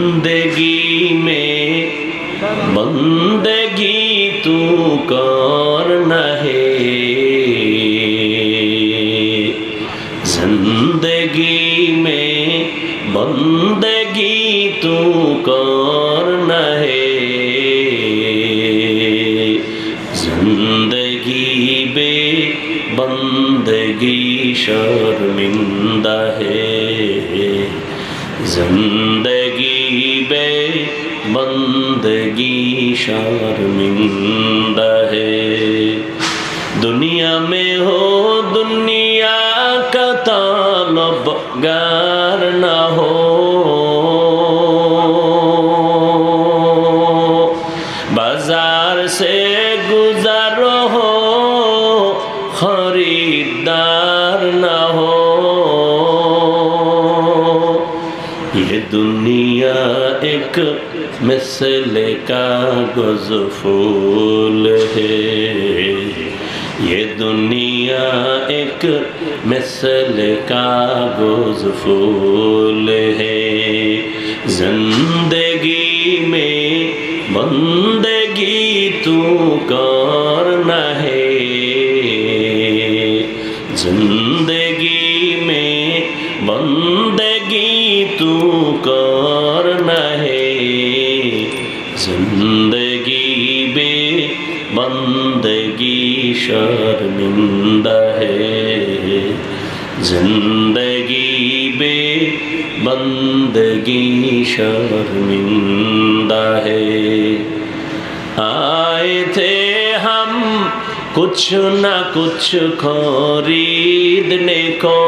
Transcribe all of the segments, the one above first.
زندگی میں، بندگی تو کرنا ہے۔ زندگی میں، بندگی تو کرنا ہے۔ زندگی بے بندگی شرمندہ ہے۔ زندگی بندگی شرمندہ ہے دنیا میں ہو دنیا کا طالب گار نہ ہو بازار سے گزر ہو خریدار نہ ہو دنیا ایک مثل کاغذ پھول ہے۔ یہ دنیا ایک مثل کاغذ پھول ہے۔ زندگی میں بندگی تو کرنا ہے۔ زندگی میں بندگی زندگی بے بندگی شرمندہ ہے زندگی بے بندگی شرمندہ ہے آئے تھے ہم کچھ نہ کچھ خریدنے کو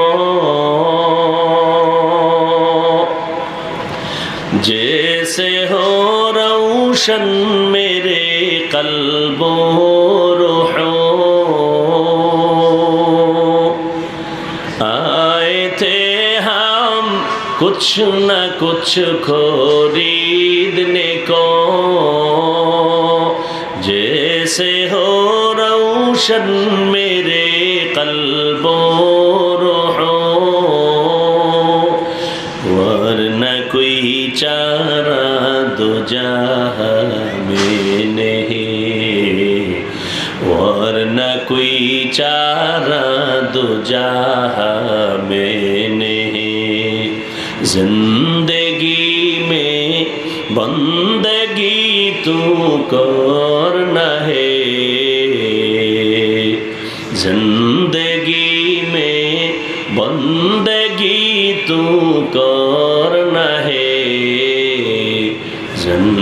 جیسے ہو روشن میرے قلب و روحوں آئے تھے ہم کچھ نہ کچھ خریدنے کو جیسے ہو روشن میرے قلب و میں نہیں، ورنہ کوئی چارہ دو جہاں میں نہیں۔ زندگی میں بندگی تو کرنا ہے۔ زندگی میں بندگی تو کرنا ہے۔ زندگی